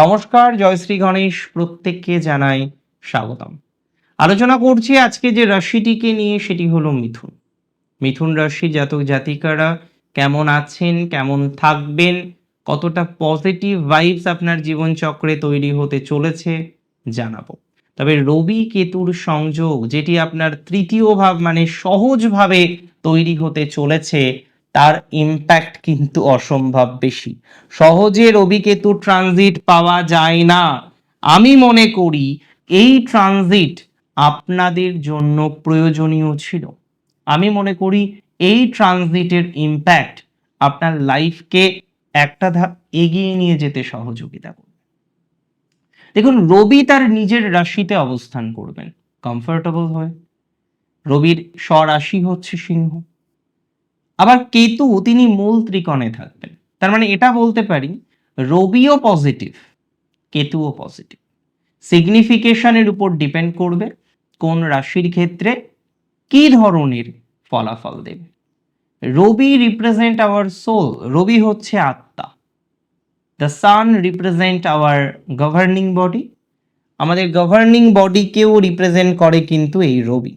নমস্কার জয়শ্রী গণেশ। প্রত্যেককে জানাই স্বাগতম। আলোচনা করছি আজকে যে রাশিটিকে নিয়ে, সেটি হলো মিথুন। মিথুন রাশি জাতক জাতিকারা কেমন আছেন, কেমন থাকবেন, কতটা পজিটিভ ভাইবস আপনার জীবনচক্রে তৈরি হতে চলেছে, জানাব। তবে রবি কেতুর সংযোগ, যেটি আপনার তৃতীয় ভাব মানে সহজভাবে তৈরি হতে চলেছে তার ইম্প্যাক্ট কিন্তু অসম্ভব বেশি। সহজে রবি কেতু ট্রানজিট পাওয়া যায় না। আমি মনে করি, এই ট্রানজিট আপনাদের জন্য প্রয়োজনীয় ছিল। আমি মনে করি, এই ট্রানজিটের ইম্প্যাক্ট আপনার লাইফকে একটা ধাপ এগিয়ে নিয়ে যেতে সহযোগিতা করবে। দেখুন, রবি তার নিজের রাশিতে অবস্থান করবেন। কমফোর্টেবল হয়ে। রবির স্বরাশি হচ্ছে সিংহ। আবার কেতু, তিনি মূল ত্রিকোণে থাকবেন। তার মানে এটা বলতে পারি, রবিও পজিটিভ কেতুও পজিটিভ সিগনিফিকেশনের উপর ডিপেন্ড করবে, কোন রাশির ক্ষেত্রে কি ধরনের ফলাফল দেবে। Ravi represent our soul Ravi হচ্ছে আত্মা। The sun represent our governing body আমাদের গভর্নিং বডিকেও রিপ্রেজেন্ট করে কিন্তু এই রবি।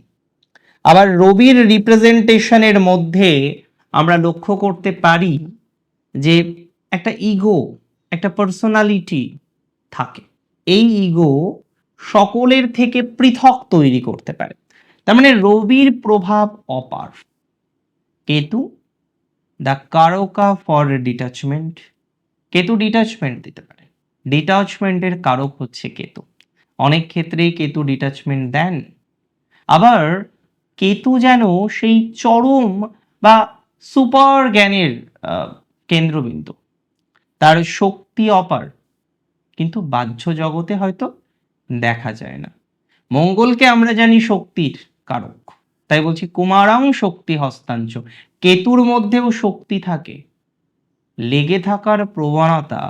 আবার রবির রিপ্রেজেন্টেশনের মধ্যে আমরা লক্ষ্য করতে পারি যে একটা ইগো একটা পার্সোনালিটি থাকে। এই ইগো সকলের থেকে পৃথক তৈরি করতে পারে। তার মানে রবির প্রভাব অপার। Ketu the karaka for detachment Ketu detachment দিতে পারে। ডিটাচমেন্টের কারক হচ্ছে কেতু। অনেক ক্ষেত্রেই কেতু ডিটাচমেন্ট দেন। আবার কেতু যেন সেই চরম বা সুপার জ্ঞানের কেন্দ্রবিন্দু। তার শক্তি অপার, কিন্তু বাহ্য জগতে হয়তো দেখা যায় না। মঙ্গলকে আমরা জানি শক্তির কারক। তাই বলছি কুমারাং শক্তি হস্তাঞ্চ। কেতুর মধ্যেও শক্তি থাকে। লেগে থাকার প্রবণতা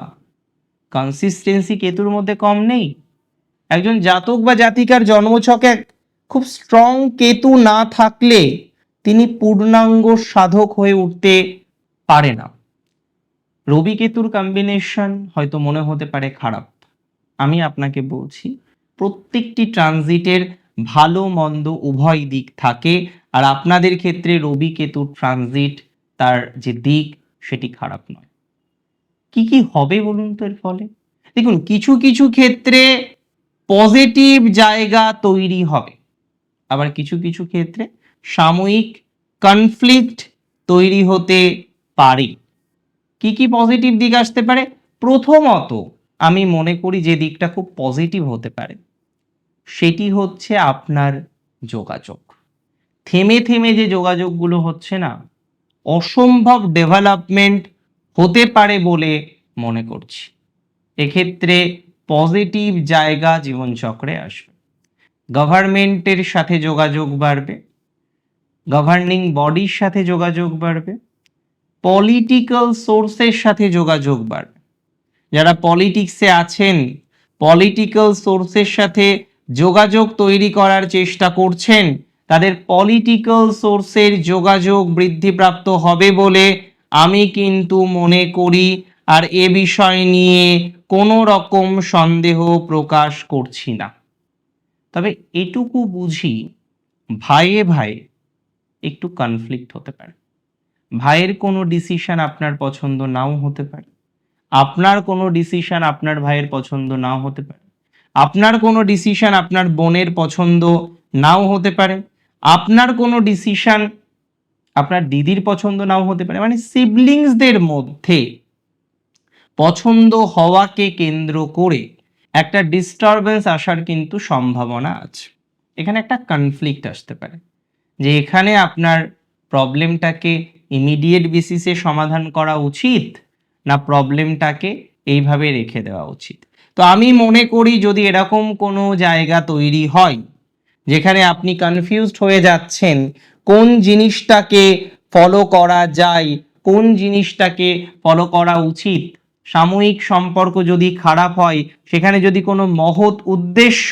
কনসিস্টেন্সি কেতুর মধ্যে কম নেই। একজন জাতক বা জাতিকার জন্মছকে খুব স্ট্রং কেতু না থাকলে তিনি পূর্ণাঙ্গ সাধক হয়ে উঠতে পারে না। রবি কেতুর কম্বিনেশন হয়তো মনে হতে পারে খারাপ। আমি আপনাকে বলছি, প্রত্যেকটি ট্রানজিটের ভালো, মন্দ উভয় দিক থাকে আর আপনাদের ক্ষেত্রে রবি কেতুর ট্রানজিট তার যে দিক সেটি খারাপ নয়। কি কি হবে বলুন তো এর ফলে? দেখুন, কিছু কিছু ক্ষেত্রে পজিটিভ জায়গা তৈরি হবে, আবার কিছু কিছু ক্ষেত্রে সাময়িক কনফ্লিক্ট তৈরি হতে পারে। কি কি পজিটিভ দিক আসতে পারে? প্রথমত আমি মনে করি যে দিকটা খুব পজিটিভ হতে পারে। সেটি হচ্ছে আপনার যোগাযোগ। থেমে থেমে যে যোগাযোগগুলো হচ্ছে না, অসম্ভব ডেভেলপমেন্ট হতে পারে বলে মনে করছি। এক্ষেত্রে পজিটিভ জায়গা জীবনচক্রে আসবে। গভর্নমেন্টের সাথে যোগাযোগ বাড়বে। গভর্নিং বডির সাথে যোগাযোগ বাড়বে পলিটিক্যাল সোর্সের সাথে যোগাযোগ বাড়বে। যারা পলিটিক্সে আছেন পলিটিক্যাল সোর্সের সাথে যোগাযোগ তৈরি করার চেষ্টা করছেন, তাদের পলিটিক্যাল সোর্সের যোগাযোগ বৃদ্ধিপ্রাপ্ত হবে বলে আমি কিন্তু মনে করি, আর এ বিষয় নিয়ে কোনো রকম সন্দেহ প্রকাশ করছি না। তবে এটুকু বুঝি, ভাইয়ে ভাই একটু কনফ্লিক্ট হতে পারে। ভাইয়ের কোনো ডিসিশন আপনার পছন্দ নাও হতে পারে। আপনার কোনো ডিসিশন আপনার ভাইয়ের পছন্দ নাও হতে পারে। আপনার কোনো ডিসিশন আপনার বোনের পছন্দ নাও হতে পারে। আপনার কোনো ডিসিশন আপনার দিদির পছন্দ নাও হতে পারে। মানে সিবলিংসদের মধ্যে পছন্দ হওয়াকে কেন্দ্র করে একটা ডিস্টারবেন্স আসার কিন্তু সম্ভাবনা আছে। এখানে একটা কনফ্লিক্ট আসতে পারে। যে এখানে আপনার প্রবলেমটাকে ইমিডিয়েট বেসিসে সমাধান করা উচিত না প্রবলেমটাকে এইভাবে রেখে দেওয়া উচিত? তো আমি মনে করি যদি এরকম কোনো জায়গা তৈরি হয়, যেখানে আপনি কনফিউজড হয়ে যাচ্ছেন, কোন জিনিসটাকে ফলো করা যায়, কোন জিনিসটাকে ফলো করা উচিত? সাময়িক সম্পর্ক যদি খারাপ হয়, সেখানে যদি কোনো মহৎ উদ্দেশ্য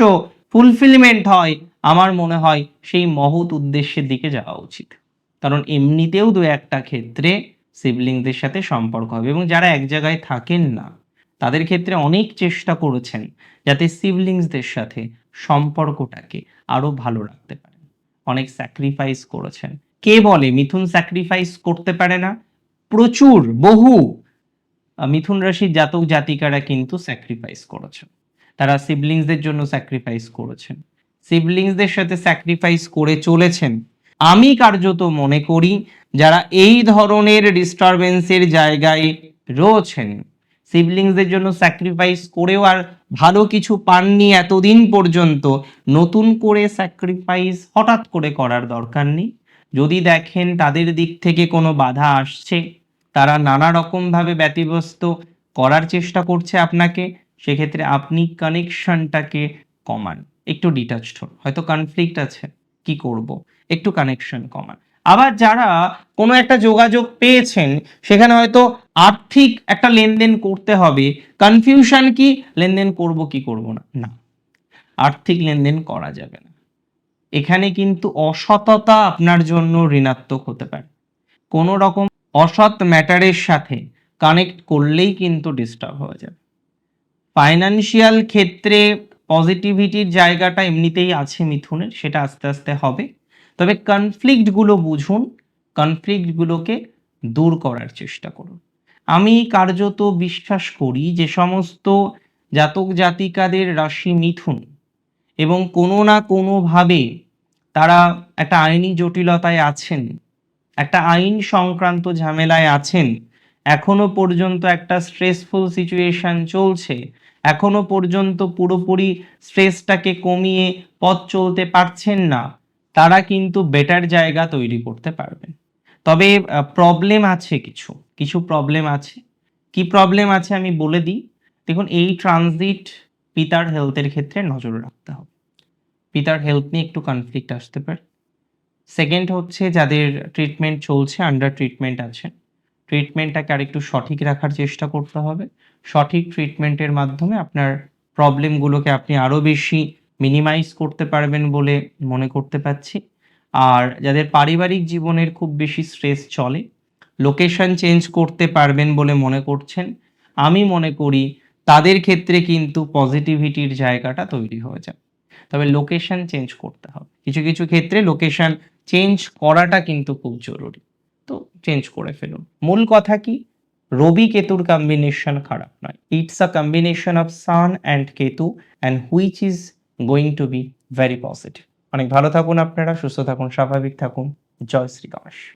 ফুলফিলমেন্ট হয় আমার মনে হয় সেই মহৎ উদ্দেশ্যের দিকে যাওয়া উচিত। কারণ এমনিতেও দু একটা ক্ষেত্রে সিবলিংদের সাথে সম্পর্ক হবে এবং যারা এক জায়গায় থাকেন না, তাদের ক্ষেত্রে অনেক চেষ্টা করেছেন যাতে সিবলিংসদের সাথে সম্পর্কটাকে আরও ভালো রাখতে পারেন। অনেক স্যাক্রিফাইস করেছেন। কে বলে মিথুন স্যাক্রিফাইস করতে পারে না? প্রচুর, বহু। মিথুন রাশির জাতক জাতিকারা কিন্তু স্যাক্রিফাইস করেছেন। তারা সিবলিংসদের জন্য স্যাক্রিফাইস করেছেন। সিবলিংসদের সাথে স্যাক্রিফাইস করে চলেছেন। আমি কার্যত মনে করি, যারা এই ধরনের ডিস্টারবেন্সের জায়গায় রয়েছেন সিবলিংসদের জন্য স্যাক্রিফাইস করেও আর ভালো কিছু পাননি এতদিন পর্যন্ত, নতুন করে স্যাক্রিফাইস হঠাৎ করে করার দরকার নেই। যদি দেখেন তাদের দিক থেকে কোনো বাধা আসছে, তারা নানা রকমভাবে ব্যতিব্যস্ত করার চেষ্টা করছে আপনাকে, সেক্ষেত্রে আপনি কানেকশনটাকে কমান। একটু ডিটাচড হন। হয়তো কনফ্লিক্ট আছে। কি করব? একটু কানেকশন কমান। আবার যারা কোনো একটা যোগাযোগ পেয়েছেন, সেখানে হয়তো আর্থিক একটা লেনদেন করতে হবে। কনফিউশন কি? লেনদেন করব, কি করব না? না। আর্থিক লেনদেন করা যাবে না। এখানে কিন্তু অসততা আপনার জন্য ঋণাত্মক হতে পারে। কোনো রকম অসৎ ম্যাটারের সাথে কানেক্ট করলেই কিন্তু ডিস্টার্ব হয়ে যাবে। ফাইনান্সিয়াল ক্ষেত্রে পজিটিভিটির জায়গাটা এমনিতেই আছে মিথুনের, সেটা আস্তে আস্তে হবে। তবে কনফ্লিক্টগুলো বুঝুন কনফ্লিক্টগুলোকে দূর করার চেষ্টা করুন। আমি কার্যত বিশ্বাস করি যে সমস্ত জাতক জাতিকাদের রাশি মিথুন এবং কোনো না কোনোভাবে তারা একটা আইনি জটিলতায় আছেন, একটা আইন সংক্রান্ত ঝামেলায় আছেন, এখনও পর্যন্ত একটা স্ট্রেসফুল সিচুয়েশন চলছে এখনও পর্যন্ত পুরোপুরি স্ট্রেসটাকে কমিয়ে পথ চলতে পারছেন না। তারা কিন্তু বেটার জায়গা তৈরি করতে পারবেন। তবে প্রবলেম আছে কিছু। কিছু প্রবলেম আছে। কি প্রবলেম আছে আমি বলে দিই? দেখুন, এই ট্রানজিট পিতার হেলথের ক্ষেত্রে নজর রাখতে হবে। পিতার হেলথ নিয়ে একটু কনফ্লিক্ট আসতে পারে। সেকেন্ড হচ্ছে, যাদের ট্রিটমেন্ট চলছে আন্ডার ট্রিটমেন্ট আছে ট্রিটমেন্টটাকে আরেকটু সঠিক রাখার চেষ্টা করতে হবে। সঠিক ট্রিটমেন্টের মাধ্যমে আপনার প্রবলেমগুলোকে আপনি আরও বেশি মিনিমাইজ করতে পারবেন বলে মনে করতে পারছি। আর যাদের পারিবারিক জীবনের খুব বেশি স্ট্রেস চলে লোকেশন চেঞ্জ করতে পারবেন বলে মনে করছেন, আমি মনে করি তাদের ক্ষেত্রে কিন্তু পজিটিভিটির জায়গাটা তৈরি হয়ে যাবে। তবে লোকেশন চেঞ্জ করতে হবে। কিছু কিছু ক্ষেত্রে লোকেশন চেঞ্জ করাটা কিন্তু খুব জরুরি। তো চেঞ্জ করে ফেলুন। মূল কথা কি? রবি কেতুর কম্বিনেশন খারাপ নয়। It's a combination of sun and Ketu and which is going to be very positive অনেক ভালো থাকুন আপনারা, সুস্থ থাকুন, স্বাভাবিক থাকুন। জয় শ্রী গণেশ।